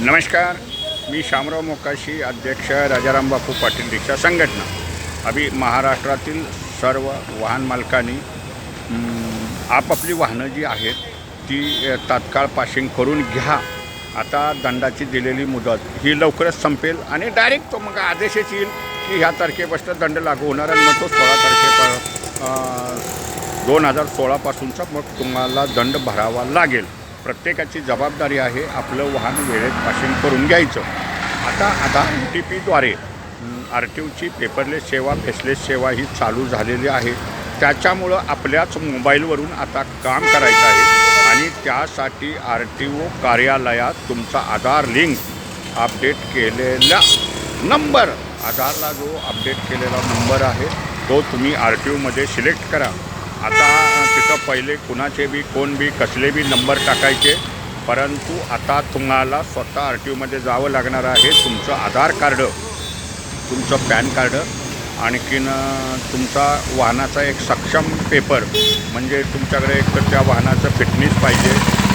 नमस्कार. मी शामराव मोकाशी अध्यक्ष राजाराम बापू पाटील रिक्षा संघटना. अभि महाराष्ट्रातील सर्व वाहन मालकांनी आपापली वाहनं जी आहेत ती तात्काळ पाशिंग करून घ्या. आता दंडाची दिलेली मुदत ही लवकरच संपेल आणि डायरेक्ट तो मग आदेशच येईल की ह्या तारखेपासून दंड लागू होणार आणि मग तो सोळा तारखेप दोन हजार सोळापासूनचा मग तुम्हाला दंड भरावा लागेल. प्रत्येकाची जबाबदारी आहे आपलं वाहन वेळेत पाशिंग करून घ्यायचं. आता आता ओ टी पीद्वारे आर टी ओची पेपरलेस सेवा फेसलेस सेवा ही चालू झालेली आहे. त्याच्यामुळं आपल्याच मोबाईलवरून आता काम करायचं आहे आणि त्यासाठी आर टी ओ कार्यालयात तुमचा आधार लिंक अपडेट केलेला नंबर आधारला जो अपडेट केलेला नंबर आहे तो तुम्ही आर टी ओमध्ये सिलेक्ट करा. आता तिथं पहिले कुणाचे बी कोण बी कसले बी नंबर टाकायचे. परंतु आता तुम्हाला स्वतः आर टी ओमध्ये जावं लागणार आहे. तुमचं आधार कार्ड तुमचं पॅन कार्ड आणखीन तुमचा वाहनाचा एक सक्षम पेपर म्हणजे तुमच्याकडे एक तर त्या वाहनाचं फिटनेस पाहिजे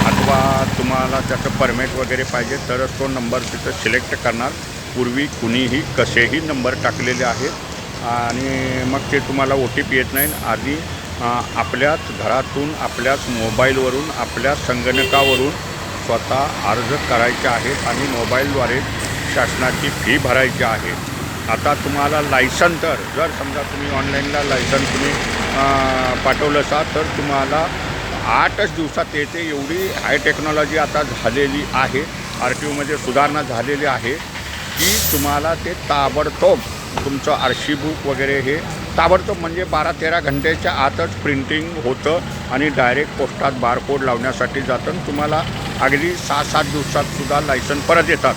अथवा तुम्हाला त्याचं परमिट वगैरे पाहिजे तरच तो नंबर तिथं सिलेक्ट करणार. पूर्वी कुणीही कसेही नंबर टाकलेले आहेत. आणि मग ते तुम्हाला ओ टी पी येत नाही. आधी आपल्याच घरातून आपल्याच मोबाईलवरून आपल्या संगणकावरून स्वतः अर्ज करायचे आहेत आणि मोबाईलद्वारे शासनाची फी भरायची आहे. आता तुम्हाला लायसन तर जर समजा तुम्ही ऑनलाईनला लायसन तुम्ही पाठवलं असा तर तुम्हाला आठच दिवसात येते एवढी हाय टेक्नॉलॉजी आता झालेली आहे आर टी ओमध्ये सुधारणा झालेली आहे की तुम्हाला ते ताबडतोब तुमचं आर सी बुक वगैरे हे ताबडतोब म्हणजे बारा तेरा घंटेच्या आतच प्रिंटिंग होतं आणि डायरेक्ट पोस्टात बारकोड लावण्यासाठी जातं आणि तुम्हाला अगदी सहा सात दिवसातसुद्धा लायसन परत येतात.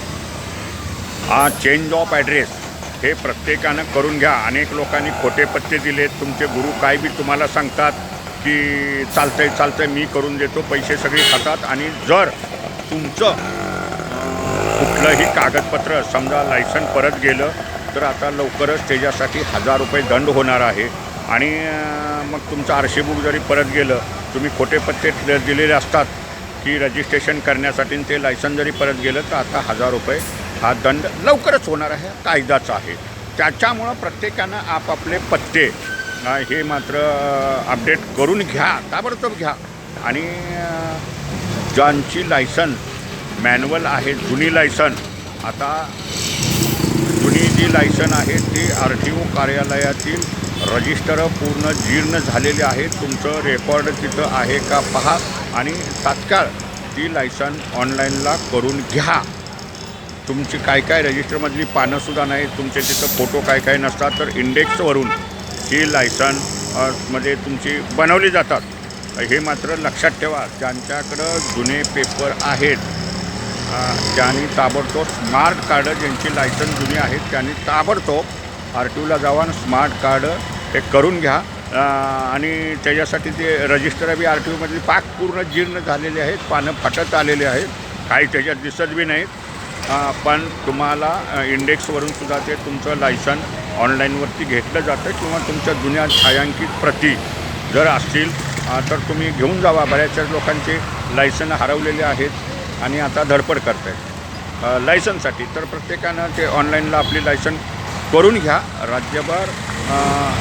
हा चेंज ऑफ ॲड्रेस हे प्रत्येकानं करून घ्या. अनेक लोकांनी खोटे पत्ते दिलेत. तुमचे गुरु काय बी तुम्हाला सांगतात की चालतंय चालतंय मी करून देतो. पैसे सगळे खातात आणि जर तुमचं कुठलंही कागदपत्र समजा लायसन परत गेलं तर आता लवकरच त्याच्यासाठी हजार रुपये दंड होणार आहे. आणि मग तुमचं आरशी बुक जरी परत गेलं तुम्ही खोटे पत्ते दिलेले असतात की रजिस्ट्रेशन करण्यासाठी आणि ते लायसन जरी परत गेलं तर आता हजार रुपये हा दंड लवकरच होणार आहे कायदाच आहे. त्याच्यामुळं प्रत्येकानं आपापले पत्ते हे मात्र अपडेट करून घ्या ताबडतोब घ्या. आणि ज्यांची लायसन मॅन्युअल आहे जुनी लायसन आता लायसन आहे ती आर टी ओ कार्यालयातील रजिस्टर पूर्ण जीर्ण झालेले आहे. तुमचं रेकॉर्ड तिथं आहे का पहा आणि तात्काळ ती लायसन ऑनलाईनला करून घ्या. तुमची काय काय रजिस्टरमधली पानंसुद्धा नाही तुमचे तिथं फोटो काय काय नसतात तर इंडेक्सवरून ही लायसनमध्ये तुमची बनवली जातात. हे मात्र लक्षात ठेवा ज्यांच्याकडं जुने पेपर आहेत अ, त्यांनी ताबडतोब स्मार्ट कार्ड ज्यांची लायसन जुनी आहेत त्यांनी ताबडतोब आर टी ओला जावा आणि स्मार्ट कार्ड हे करून घ्या. आणि त्याच्यासाठी ते रजिस्टर बी आर टी ओमधली पाक पूर्ण जीर्ण झालेले आहेत पानं फाटत आलेले आहेत. काही त्याच्यात दिसत बी नाहीत. पण तुम्हाला इंडेक्सवरून सुद्धा ते तुमचं लायसन ऑनलाईनवरती घेतलं जातं किंवा तुमच्या जुन्या छायांकित प्रती जर असतील तर तुम्ही घेऊन जावा. बऱ्याचशा लोकांचे लायसन हरवलेले आहेत. आणि आता धडपड करत आहेत लायसनसाठी तर प्रत्येकानं ते ऑनलाईनला आपली लायसन करून घ्या. राज्यभर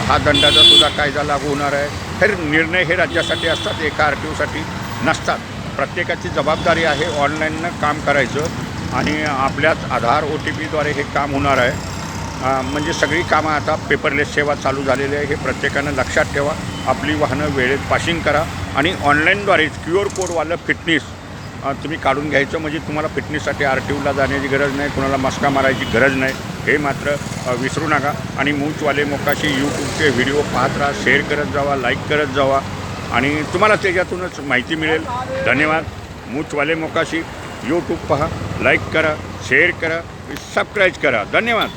हा दंडाचा सुद्धा कायदा लागू होणार आहे. हे निर्णय हे राज्यासाठी असतात एका आर टी ओसाठी नसतात. प्रत्येकाची जबाबदारी आहे ऑनलाईननं काम करायचं आणि आपल्याच आधार ओ टी पीद्वारे हे काम होणार आहे. म्हणजे सगळी कामं आता पेपरलेस सेवा चालू झालेली आहे हे प्रत्येकानं लक्षात ठेवा. आपली वाहनं वेळेत पाशिंग करा आणि ऑनलाईनद्वारेच क्यू आर कोडवालं फिटनेस तुम्ही काढून घ्यायचं म्हणजे तुम्हाला फिटनेससाठी आर टी ओला जाण्याची गरज नाही कुणाला मस्का मारायची गरज नाही. हे मात्र विसरू नका. आणि मूचवाले मोकाशी यूट्यूबचे व्हिडिओ पाहत राहा शेअर करत जावा लाईक करत जावा. आणि तुम्हाला त्याच्यातूनच माहिती मिळेल. धन्यवाद. मूचवाले मोकाशी यूट्यूब पहा लाईक करा शेअर करा सबस्क्राईब करा. धन्यवाद.